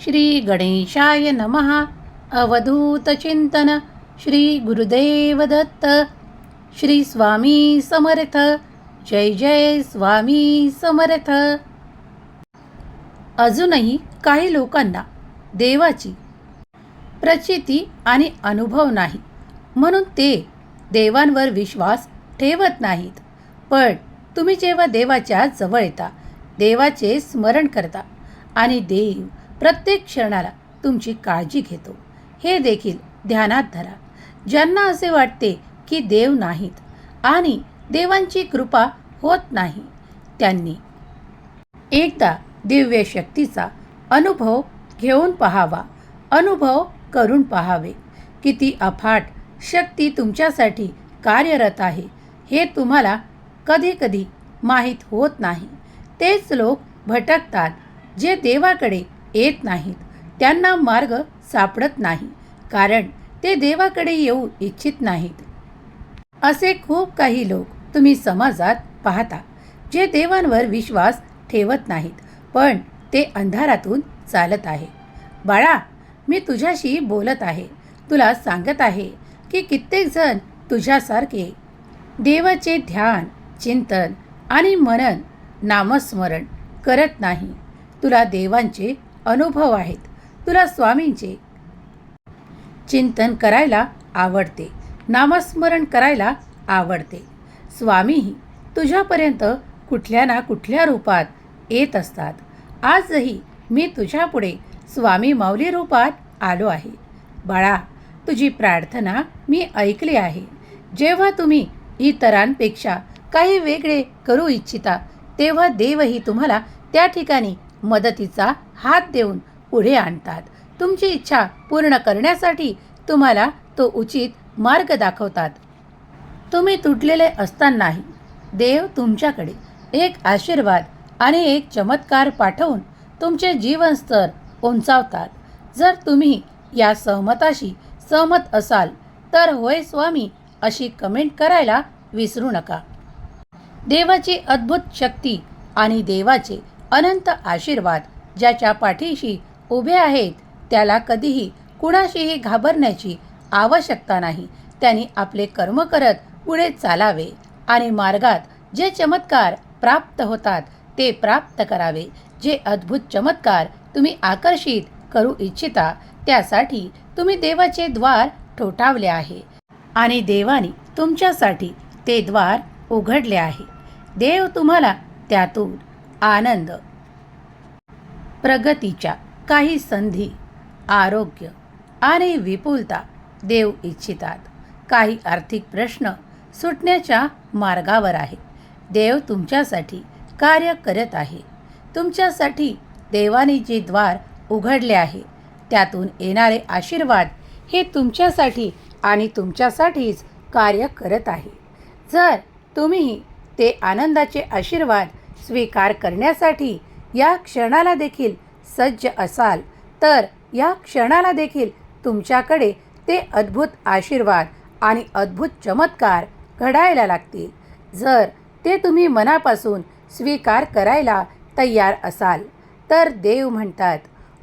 श्री गणेशाय नमः। अवधूतचिंतन श्री गुरुदेव दत्त श्री स्वामी समर्थ। जय जय स्वामी समर्थ। अजूनही काही लोकांना देवाची प्रचिती आणि अनुभव नाही. म्हणून ते देवांवर विश्वास ठेवत नाहीत. पण तुम्ही जेव्हा देवाच्या जवळ येता देवाचे स्मरण करता आणि देव प्रत्येक क्षणाला तुमची काळजी घेतो. हे देखील ध्यानात धरा. ज्यांना असे वाटते की देव नाहीत आणि देवांची कृपा होत नाही त्यांनी एकदा दिव्य शक्तीचा अनुभव घेऊन पहावा. अनुभव करून पहावे. किती अफाट शक्ती तुमच्यासाठी कार्यरत आहे हे तुम्हाला कधीकधी माहीत होत नाही. तेच लोक भटकतात जे देवाकडे येत नाहीत. त्यांना मार्ग सापडत नाही कारण ते देवाकडे येऊ इच्छित नाहीत. असे खूप काही लोक तुम्ही समाजात पाहता जे देवांवर विश्वास ठेवत नाहीत पण ते अंधारातून चालत आहे. बाळा मी तुझ्याशी बोलत आहे. तुला सांगत आहे की कित्येकजण तुझ्यासारखे देवाचे ध्यान चिंतन आणि मनन नामस्मरण करत नाही. तुला देवांचे अनुभव आहेत. तुला स्वामींचे चिंतन करायला आवडते. नामस्मरण करायला आवडते. स्वामीही तुझ्यापर्यंत कुठल्या ना कुठल्या रूपात येत असतात. आजही मी तुझ्यापुढे स्वामी माऊली रूपात आलो आहे. बाळा तुझी प्रार्थना मी ऐकली आहे. जेव्हा तुम्ही इतरांपेक्षा काही वेगळे करू इच्छिता तेव्हा देवही तुम्हाला त्या ठिकाणी मदतीचा हात देऊन पुढे आणतात. तुमची इच्छा पूर्ण करण्यासाठी तुम्हाला तो उचित मार्ग दाखवतात. तुम्ही तुटलेले असतानाही देव तुमच्याकडे एक आशीर्वाद आणि एक चमत्कार पाठवून तुमचे जीवनस्तर उंचावतात. जर तुम्ही या सहमताशी सहमत असाल तर होय स्वामी अशी कमेंट करायला विसरू नका. देवाची अद्भुत शक्ती आणि देवाचे अनंत आशीर्वाद ज्याच्या पाठीशी उभे आहेत त्याला कधीही कुणाशीही घाबरण्याची आवश्यकता नाही. त्यांनी आपले कर्म करत पुढे चालावे आणि मार्गात जे चमत्कार प्राप्त होतात ते प्राप्त करावे. जे अद्भुत चमत्कार तुम्ही आकर्षित करू इच्छिता त्यासाठी तुम्ही देवाचे द्वार ठोठावले आहे आणि देवाने तुमच्यासाठी ते द्वार उघडले आहे. देव तुम्हाला त्यातून आनंद प्रगतीच्या काही संधी आरोग्य आणि विपुलता देव इच्छितात. काही आर्थिक प्रश्न सुटण्याच्या मार्गावर आहे देव तुमच्यासाठी कार्य करत आहे. तुमच्यासाठी देवाने जे द्वार उघडले आहे. त्यातून येणारे आशीर्वाद हे तुमच्यासाठी आणि तुमच्यासाठीच कार्य करत आहे. जर तुम्ही ते आनंदाचे आशीर्वाद स्वीकार करण्यासाठी या क्षणाला देखील सज्ज असाल. तर या क्षणाला देखील तुमच्याकडे ते अद्भुत आशीर्वाद आणि अद्भुत चमत्कार घडायला लागतील. जर ते तुम्ही मनापासून स्वीकार करायला तयार असाल तर देव म्हणतात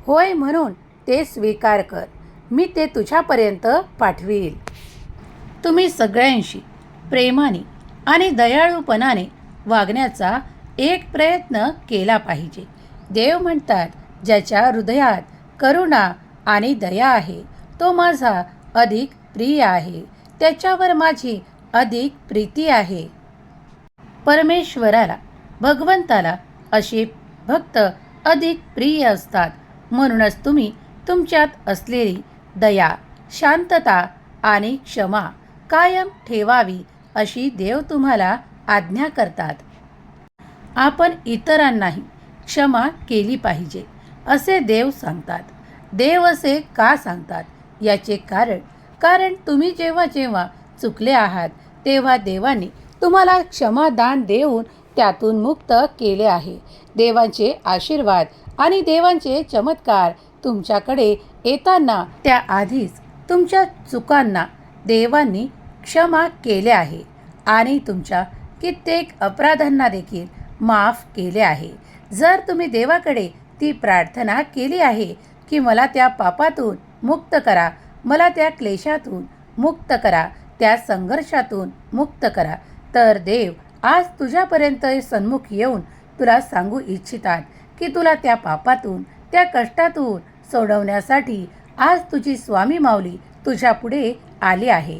होय म्हणून ते स्वीकार कर. मी ते तुझ्यापर्यंत पाठवील. तुम्ही सगळ्यांशी प्रेमाने आणि दयाळूपणाने वागण्याचा एक प्रयत्न केला पाहिजे. देव म्हणतात ज्याच्या हृदयात करुणा आणि दया आहे तो माझा अधिक प्रिय आहे. त्याच्यावर माझी अधिक प्रीती आहे. परमेश्वराला भगवंताला असे भक्त अधिक प्रिय असतात. म्हणूनच तुम्ही तुमच्यात असलेली दया शांतता आणि क्षमा कायम ठेवावी अशी देव तुम्हाला आज्ञा करतात. आपण इतरांनाही क्षमा केली पाहिजे असे देव सांगतात. देव असे का सांगतात? याचे कारण कारण तुम्ही जेव्हा जेव्हा चुकले आहात तेव्हा देवाने तुम्हाला क्षमादान देऊन त्यातून मुक्त केले आहे. देवांचे आशीर्वाद आणि देवांचे चमत्कार तुमच्याकडे येताना त्याआधीच तुमच्या चुकांना देवांनी क्षमा केले आहे आणि तुमच्या कित्येक अपराधांना देखील माफ केले आहे. जर तुम्ही देवाकडे ती प्रार्थना केली आहे की मला त्या पापातून मुक्त करा मला त्या क्लेशातून मुक्त करा त्या संघर्षातून मुक्त करा तर देव आज तुझ्यापर्यंत सन्मुख येऊन तुला सांगू इच्छितात की तुला त्या पापातून त्या कष्टातून सोडवण्यासाठी आज तुझी स्वामी माऊली तुझ्या पुढे आली आहे.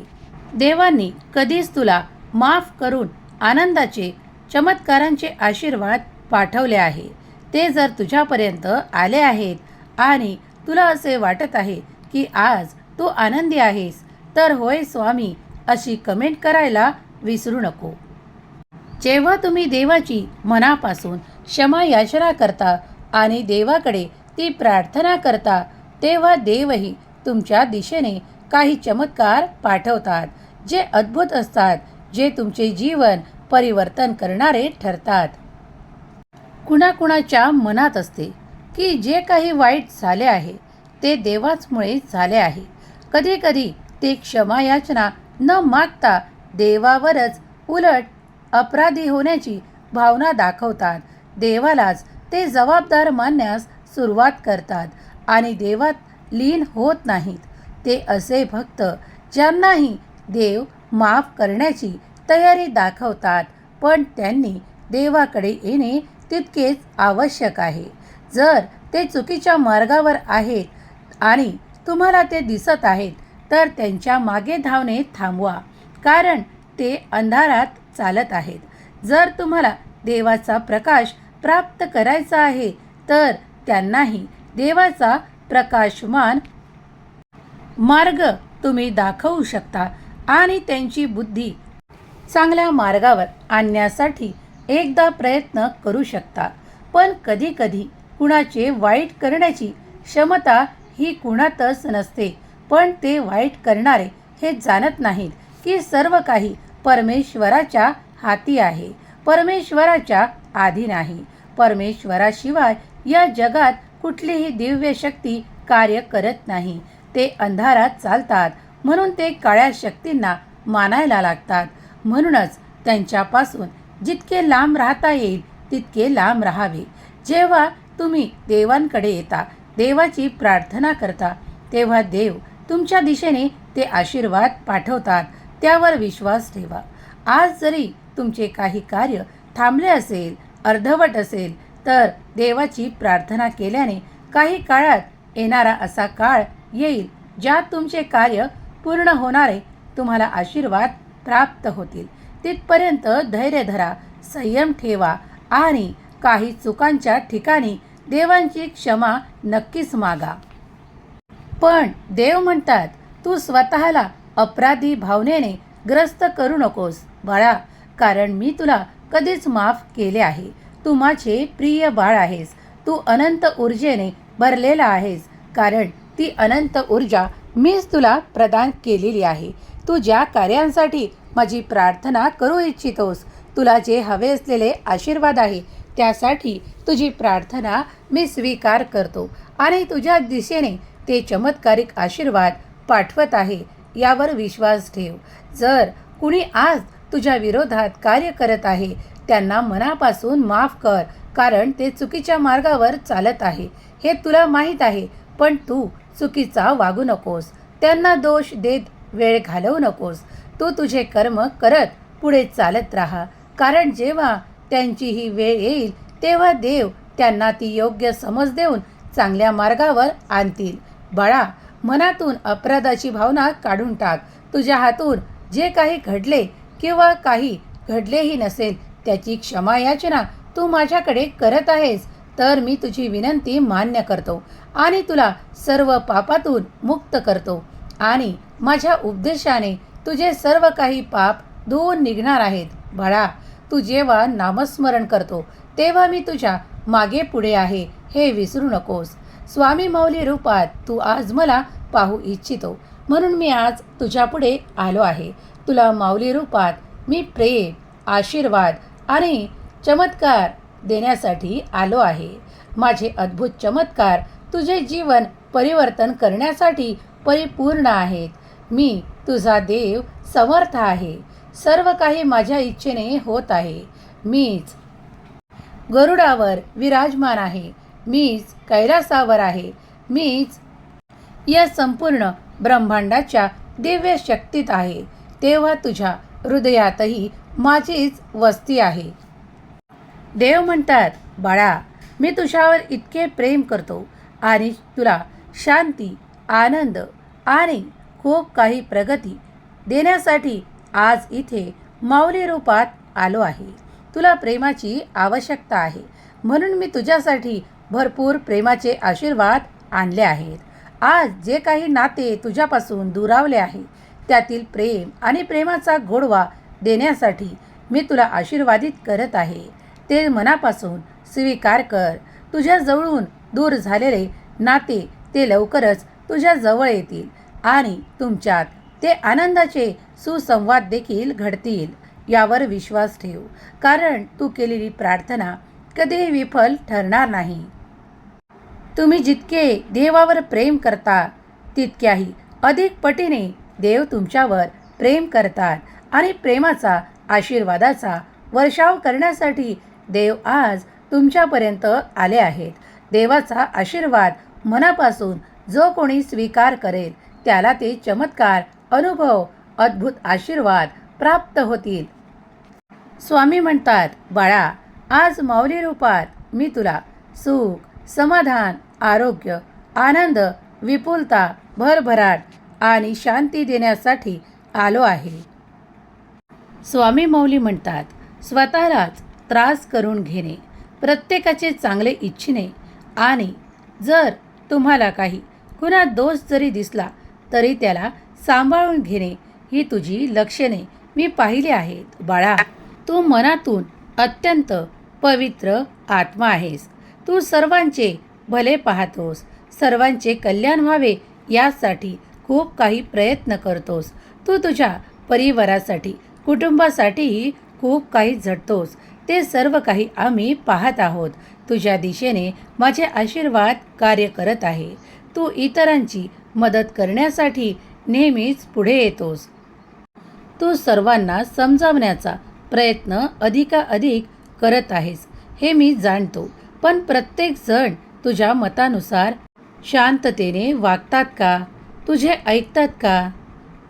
देवांनी कधीच तुला माफ करून आनंदाचे चमत्कारांचे आशीर्वाद पाठवले आहे. ते जर तुझ्यापर्यंत आले आहेत आणि तुला असे वाटत आहे की आज तू आनंदी आहेस तर होय स्वामी अशी कमेंट करायला विसरू नको. जेव्हा तुम्ही देवाची मनापासून क्षमा याचना करता आणि देवाकडे ती प्रार्थना करता तेव्हा देवही तुमच्या दिशेने काही चमत्कार पाठवतात जे अद्भुत असतात जे तुमचे जीवन परिवर्तन करणारे ठरतात. कुणाकुणाच्या मनात असते की जे काही वाईट झाले आहे ते देवाचमुळे झाले आहे. कधीकधी ते क्षमायाचना न मागता देवावरच उलट अपराधी होण्याची भावना दाखवतात. देवालाच ते जबाबदार मानण्यास सुरुवात करतात आणि देवात लीन होत नाहीत. ते असे भक्त ज्यांनाही देव माफ करण्याची तयारी दाखवतात. पण त्यांनी देवाकडे येणे तितकेच आवश्यक आहे. जर ते चुकीच्या मार्गावर आहेत आणि तुम्हाला ते दिसत आहेत तर त्यांच्या मागे धावणे थांबवा कारण ते अंधारात चालत आहेत. जर तुम्हाला देवाचा प्रकाश प्राप्त करायचा आहे तर त्यांनाही देवाचा प्रकाशमान मार्ग तुम्ही दाखवू शकता आणि त्यांची बुद्धी चांगल्या मार्गावर आणण्यासाठी एकदा प्रयत्न करू शकता. पण कधीकधी कुणाचे वाईट करण्याची क्षमता ही कुणातच नसते. पण ते वाईट करणारे हे जाणत नाहीत की सर्व काही परमेश्वराच्या हाती आहे. परमेश्वराच्या आधी नाही. परमेश्वराशिवाय या जगात कुठलीही दिव्य शक्ती कार्य करत नाही. ते अंधारात चालतात. म्हणून ते काळ्या शक्तींना मानायला लागतात. म्हणूनच त्यांच्यापासून जितके लांब राहता येईल तितके लांब राहावे. जेव्हा तुम्ही देवांकडे येता देवाची प्रार्थना करता तेव्हा देव तुमच्या दिशेने ते आशीर्वाद पाठवतात त्यावर विश्वास ठेवा. आज जरी तुमचे काही कार्य थांबले असेल अर्धवट असेल तर देवाची प्रार्थना केल्याने काही काळात येणारा असा काळ येईल ज्यात तुमचे कार्य पूर्ण होणारे तुम्हाला आशीर्वाद प्राप्त होतील. तिथपर्यंत धैर्य धरा संयम ठेवा आणि काही चुकांच्या ठिकाणी देवांची क्षमा नक्कीच मागा. पण देव म्हणतात तू स्वतःला अपराधी भावनेने ग्रस्त करू नकोस बाळा कारण मी तुला कधीच माफ केले आहे. तू माझे प्रिय बाळ आहेस. तू अनंत ऊर्जेने भरलेला आहेस कारण ती अनंत ऊर्जा मीच तुला प्रदान केलेली आहे. तू ज्या कार्यांसाठी माझी प्रार्थना करू इच्छितोस तुला जे हवे असलेले आशीर्वाद आहे त्यासाठी तुझी प्रार्थना मी स्वीकार करतो आणि तुझ्या दिशेने ते चमत्कारिक आशीर्वाद पाठवत आहे यावर विश्वास ठेव. जर कुणी आज तुझ्या विरोधात कार्य करत आहे त्यांना मनापासून माफ कर कारण ते चुकीच्या मार्गावर चालत आहे. हे तुला माहीत आहे पण तू चुकीचा वागू नकोस. त्यांना दोष देत वेळ घालवू नकोस. तू तुझे कर्म करत पुढे चालत राहा. कारण जेव्हा त्यांची ही वेळ येईल तेव्हा देव त्यांना ती योग्य समज देऊन चांगल्या मार्गावर आणतील. बाळा मनातून अपराधाची भावना काढून टाक. तुझ्या हातून जे काही घडले किंवा काही घडलेही नसेल त्याची क्षमा याचना तू माझ्याकडे करत आहेस तर मी तुझी विनंती मान्य करतो आणि तुला सर्व पापातून मुक्त करतो. आणि माझ्या उपदेशाने तुझे सर्व काही पाप धुवून निघणार आहेत. बाळा तू जेव्हा नामस्मरण करतो तेव्हा मी तुझ्या मागे पुढे आहे हे विसरू नकोस. स्वामी माऊली रूपात तू आज मला पाहू इच्छितो. म्हणून मी आज तुझ्यापुढे आलो आहे. तुला माऊली रूपात मी प्रेम आशीर्वाद आणि चमत्कार देण्यासाठी आलो आहे. माझे अद्भुत चमत्कार तुझे जीवन परिवर्तन करण्यासाठी परिपूर्ण आहेत मी तुझा देव समर्थ आहे. सर्व काही माझ्या इच्छेने होत आहे. मीच गरुडावर विराजमान आहे. मीच कैलासावर आहे. मीच या संपूर्ण ब्रह्मांडाच्या दिव्य शक्तीत आहे. तेव्हा तुझ्या हृदयातही माझीच वस्ती आहे. देव म्हणतात बाळा मी तुझ्यावर इतके प्रेम करतो आणि तुला शांती आनंद आणि खूप काही प्रगती देण्यासाठी आज इथे माऊली रूपात आलो आहे. तुला प्रेमाची आवश्यकता आहे. म्हणून मी तुझ्यासाठी भरपूर प्रेमाचे आशीर्वाद आणले आहेत. आज जे काही नाते तुझ्यापासून दुरावले आहे त्यातील प्रेम आणि प्रेमाचा गोडवा देण्यासाठी मी तुला आशीर्वादित करत आहे. ते मनापासून स्वीकार कर. तुझ्याजवळून दूर झालेले नाते ते लवकरच तुझ्या जवळ येतील आणि तुमच्यात ते आनंदाचे सुसंवाद देखील घडतील यावर विश्वास ठेव. कारण तू केलेली प्रार्थना कधीही विफल ठरणार नाही. तुम्ही जितके देवावर प्रेम करता तितक्याही अधिक पटीने देव तुमच्यावर प्रेम करतात आणि प्रेमाचा आशीर्वादाचा वर्षाव करण्यासाठी देव आज तुमच्यापर्यंत आले आहेत. देवाचा आशीर्वाद मनापासून जो कोणी स्वीकार करेल त्याला ते चमत्कार अनुभव अद्भुत आशीर्वाद प्राप्त होतील. स्वामी म्हणतात बाळा आज माऊली रूपात मी तुला सुख समाधान आरोग्य आनंद विपुलता भरभराट आणि शांती देण्यासाठी आलो आहे. स्वामी मौली म्हणतात स्वतःलाच त्रास करून घेणे प्रत्येकाचे चांगले इच्छिणे आणि जर तुम्हाला काही कुणात दोष जरी दिसला तरी त्याला सांभाळून घेणे ही तुझी लक्षणे. मी पाहिली आहेत. बाळा तू मनातून अत्यंत पवित्र आत्मा आहेस. तू सर्वांचे भले पाहतोस. सर्वांचे कल्याण व्हावे यासाठी खूप काही प्रयत्न करतोस. तू तुझ्या परिवारासाठी कुटुंबासाठीही खूप काही झटतोस. ते सर्व काही आम्ही पाहत आहोत. तुझ्या दिशेने माझे आशीर्वाद कार्य करत आहे. तू इतरांची मदत करण्यासाठी नेहमीच पुढे येतोस. तू सर्वांना समजावण्याचा प्रयत्न अधिकाधिक करत आहेस हे मी जाणतो. पण प्रत्येक जण तुझ्या मतानुसार शांततेने वागतात का? तुझे ऐकतात का?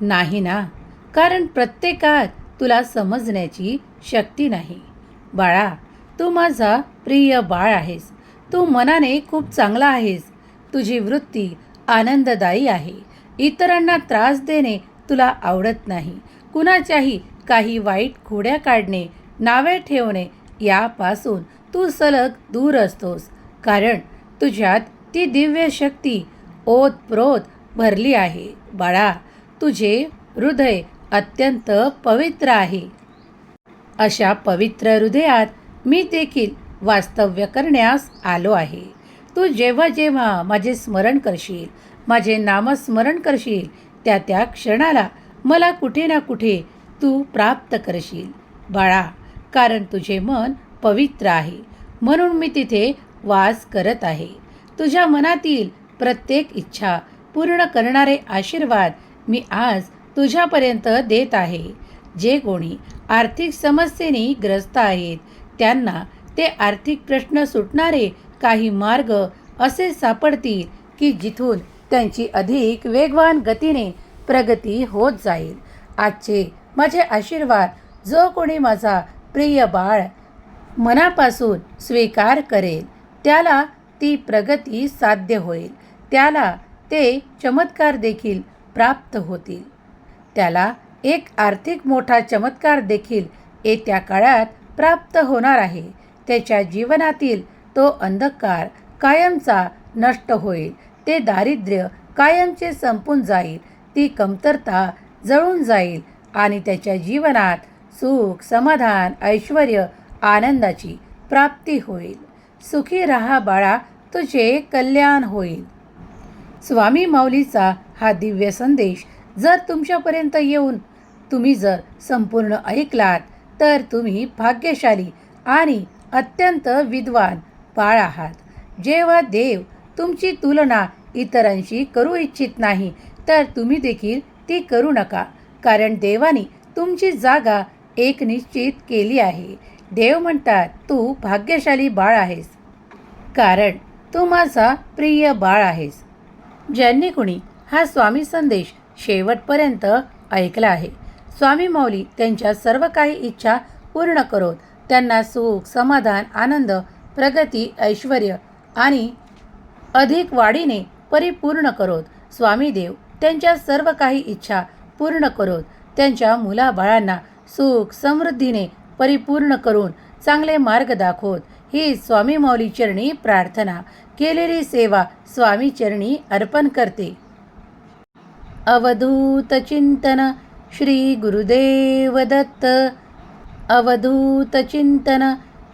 नाही ना. कारण प्रत्येकात तुला समजण्याची शक्ती नाही. बाळा तू माझा प्रिय बाळ आहेस. तू मनाने खूप चांगला आहेस. तुझी वृत्ती आनंददायी आहे. इतरांना त्रास देणे तुला आवडत नाही. कुणाच्याही काही वाईट खोड्या काढणे नावे ठेवणे यापासून तू सलग दूर असतोस. कारण तुझ्यात ती दिव्य शक्ती ओतप्रोत भरली आहे. बाळा तुझे हृदय अत्यंत पवित्र आहे. अशा पवित्र हृदयात मी देखील वास्तव्य करण्यास आलो आहे. तू जेव्हा जेव्हा माझे स्मरण करशील माझे नामस्मरण करशील त्या त्या क्षणाला मला कुठे ना कुठे तू प्राप्त करशील. बाळा कारण तुझे मन पवित्र आहे म्हणून मी तिथे वास करत आहे. तुझ्या मनातील प्रत्येक इच्छा पूर्ण करणारे आशीर्वाद मी आज तुझ्यापर्यंत देत आहे. जे कोणी आर्थिक समस्येने ग्रस्त आहेत त्यांना ते आर्थिक प्रश्न सुटणारे काही मार्ग असे सापडतील की जिथून त्यांची अधिक वेगवान गतीने प्रगती होत जाईल. आजचे माझे आशीर्वाद जो कोणी माझा प्रिय बाळ मनापासून स्वीकार करेल त्याला ती प्रगती साध्य होईल. त्याला ते चमत्कार देखील प्राप्त होतील. त्याला एक आर्थिक मोठा चमत्कार देखील येत्या काळात प्राप्त होणार आहे. त्याच्या जीवनातील तो अंधकार कायमचा नष्ट होईल. ते दारिद्र्य कायमचे संपून जाईल. ती कमतरता जळून जाईल आणि त्याच्या जीवनात सुख समाधान ऐश्वर आनंदाची प्राप्ती होईल. सुखी राहा बाळा तुझे कल्याण होईल. स्वामी माऊलीचा हा दिव्य संदेश जर तुमच्यापर्यंत येऊन तुम्ही जर संपूर्ण ऐकलात तर तुम्ही भाग्यशाली आणि अत्यंत विद्वान बाळ आहात. जेव्हा देव तुमची तुलना इतरांशी करू इच्छित नाही तर तुम्ही देखील ती करू नका कारण देवाने तुमची जागा एक निश्चित केली आहे. देव म्हणतात तू भाग्यशाली बाळ आहेस कारण तू माझा प्रिय बाळ आहेस. ज्यांनी कुणी हा स्वामी संदेश शेवटपर्यंत ऐकला आहे स्वामी माऊली त्यांच्या सर्व काही इच्छा पूर्ण करोत त्यांना सुख समाधान आनंद प्रगती ऐश्वर आणि अधिक वाढीने परिपूर्ण करोत. स्वामी देव त्यांच्या सर्व काही इच्छा पूर्ण करोत. त्यांच्या मुलाबाळांना सुख समृद्धीने परिपूर्ण करून चांगले मार्ग दाखवत. ही स्वामी मौली चरणी प्रार्थना केलेली सेवा स्वामी चरणी अर्पण करते. अवधूत चिंतन श्री गुरुदेव दत्त. अवधूत चिंतन